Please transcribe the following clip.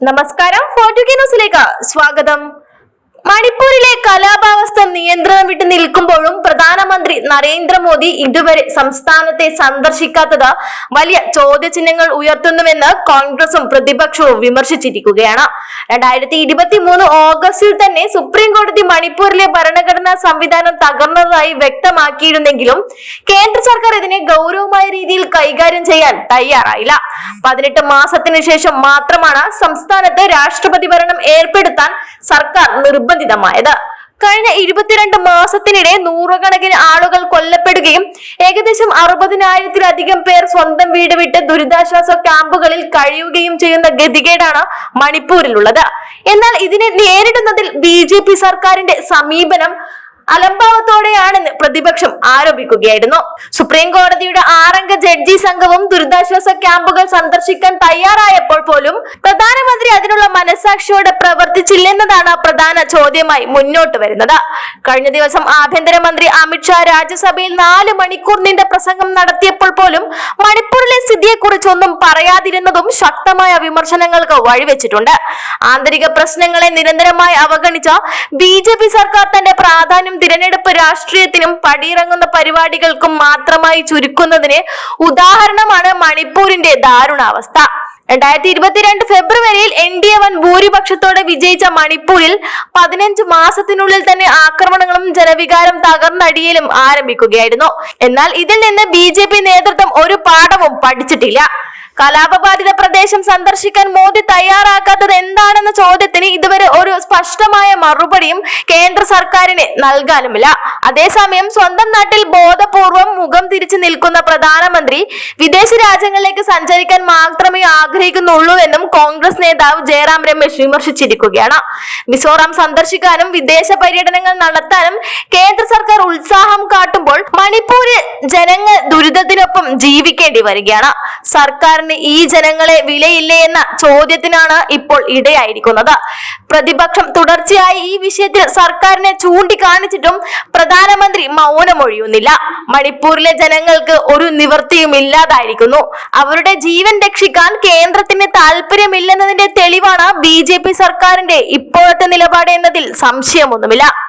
നമസ്കാരം. ന്യൂസിലേക്ക് സ്വാഗതം. മണിപ്പൂരിലെ കലാപാവസ്ഥ നിയന്ത്രണം വിട്ട് നിൽക്കുമ്പോഴും പ്രധാനമന്ത്രി നരേന്ദ്രമോദി ഇതുവരെ സംസ്ഥാനത്തെ സന്ദർശിക്കാത്തത് വലിയ ചോദ്യചിഹ്നങ്ങൾ ഉയർത്തുന്നുവെന്ന് കോൺഗ്രസും പ്രതിപക്ഷവും വിമർശിച്ചിരിക്കുകയാണ്. രണ്ടായിരത്തി ഇരുപത്തി മൂന്ന് ഓഗസ്റ്റിൽ തന്നെ സുപ്രീം കോടതി മണിപ്പൂരിലെ ഭരണഘടനാ സംവിധാനം തകർന്നതായി വ്യക്തമാക്കിയിരുന്നെങ്കിലും കേന്ദ്ര സർക്കാർ ഇതിനെ ഗൗരവമായ രീതിയിൽ കൈകാര്യം ചെയ്യാൻ തയ്യാറായില്ല. പതിനെട്ട് മാസത്തിന് ശേഷം മാത്രമാണ് സംസ്ഥാനത്ത് രാഷ്ട്രപതി ഭരണം ഏർപ്പെടുത്താൻ സർക്കാർ നിർബന്ധിതമായത്. കഴിഞ്ഞ ഇരുപത്തിരണ്ട് മാസത്തിനിടെ നൂറുകണക്കിന് ആളുകൾ കൊല്ലപ്പെടുകയും ഏകദേശം അറുപതിനായിരത്തിലധികം പേർ സ്വന്തം വീട് വിട്ട് ദുരിതാശ്വാസ ക്യാമ്പുകളിൽ കഴിയുകയും ചെയ്യുന്ന ഗതികേടാണ് മണിപ്പൂരിലുള്ളത്. എന്നാൽ ഇതിനെ നേരിടുന്നതിൽ ബി സർക്കാരിന്റെ സമീപനം അലംഭാവത്തോടെയാണെന്ന് പ്രതിപക്ഷം ആരോപിക്കുകയായിരുന്നു. സുപ്രീം കോടതിയുടെ ആറംഗ ജഡ്ജി സംഘവും ദുരിതാശ്വാസ ക്യാമ്പുകൾ സന്ദർശിക്കാൻ തയ്യാറായപ്പോൾ പോലും പ്രധാനമന്ത്രി അതിനുള്ള മനസാക്ഷിയോടെ പ്രവർത്തിച്ചില്ലെന്നതാണ് പ്രധാന ചോദ്യമായി മുന്നോട്ട് വരുന്നത്. കഴിഞ്ഞ ദിവസം ആഭ്യന്തരമന്ത്രി അമിത്ഷാ രാജ്യസഭയിൽ നാല് മണിക്കൂർ നീണ്ട പ്രസംഗം നടത്തിയപ്പോൾ പോലും മണിപ്പൂരിലെ സ്ഥിതിയെക്കുറിച്ചൊന്നും പറയാതിരുന്നതും ശക്തമായ വിമർശനങ്ങൾക്ക് വഴിവെച്ചിട്ടുണ്ട്. ആന്തരിക പ്രശ്നങ്ങളെ നിരന്തരമായി അവഗണിച്ച ബി ജെ പി സർക്കാർ തന്റെ പ്രാധാന്യം തിരഞ്ഞെടുപ്പ് രാഷ്ട്രീയത്തിനും പടിയിറങ്ങുന്ന പരിപാടികൾക്കും മാത്രമായി ചുരുക്കുന്നതിന് ഉദാഹരണമാണ് മണിപ്പൂരിന്റെ ദാരുണാവസ്ഥ. രണ്ടായിരത്തി ഇരുപത്തിരണ്ട് ഫെബ്രുവരിയിൽ എൻ ഡി എ വൻ ഭൂരിപക്ഷത്തോടെ വിജയിച്ച മണിപ്പൂരിൽ പതിനഞ്ച് മാസത്തിനുള്ളിൽ തന്നെ ആക്രമണങ്ങളും ജനവികാരം തകർന്നടിയലും ആരംഭിക്കുകയായിരുന്നു. എന്നാൽ ഇതിൽ നിന്ന് ബി നേതൃത്വം ഒരു പാഠവും പഠിച്ചിട്ടില്ല. കലാപബാധിത പ്രദേശം സന്ദർശിക്കാൻ മോദി തയ്യാറാക്കാത്തത് എന്താണെന്ന ചോദ്യത്തിന് ഇതുവരെ ഒരു സ്പഷ്ടമായ മറുപടിയും കേന്ദ്ര സർക്കാരിന് നൽകാനുമില്ല. അതേസമയം സ്വന്തം നാട്ടിൽ ബോധപൂർവം മുഖം തിരിച്ചു നിൽക്കുന്ന പ്രധാനമന്ത്രി വിദേശ രാജ്യങ്ങളിലേക്ക് സഞ്ചരിക്കാൻ മാത്രമേ ആഗ്രഹിക്കുന്നുള്ളൂ എന്നും കോൺഗ്രസ് നേതാവ് ജയറാം രമേശ് വിമർശിച്ചിരിക്കുകയാണ്. മിസോറാം സന്ദർശിക്കാനും വിദേശ പര്യടനങ്ങൾ നടത്താനും കേന്ദ്ര സർക്കാർ ഉത്സാഹം കാട്ടുമ്പോൾ മണിപ്പൂരിൽ ജനങ്ങൾ ദുരിതത്തിനൊപ്പം ജീവിക്കേണ്ടി വരികയാണ്. സർക്കാരിന് ഈ ജനങ്ങളെ വിലയില്ലേ എന്ന ചോദ്യത്തിനാണ് ഇപ്പോൾ ഇടയായിരിക്കുന്നത്. പ്രതിപക്ഷം തുടർച്ചയായി ഈ വിഷയത്തിൽ സർക്കാരിനെ ചൂണ്ടിക്കാണിച്ചിട്ടും പ്രധാനമന്ത്രി മൗനമൊഴിയുന്നില്ല. മണിപ്പൂരിലെ ജനങ്ങൾക്ക് ഒരു നിവൃത്തിയും ഇല്ലാതായിരിക്കുന്നു. അവരുടെ ജീവൻ രക്ഷിക്കാൻ കേന്ദ്രത്തിന് താല്പര്യമില്ലെന്നതിന്റെ തെളിവാണ് ബി സർക്കാരിന്റെ ഇപ്പോഴത്തെ നിലപാട് എന്നതിൽ സംശയമൊന്നുമില്ല.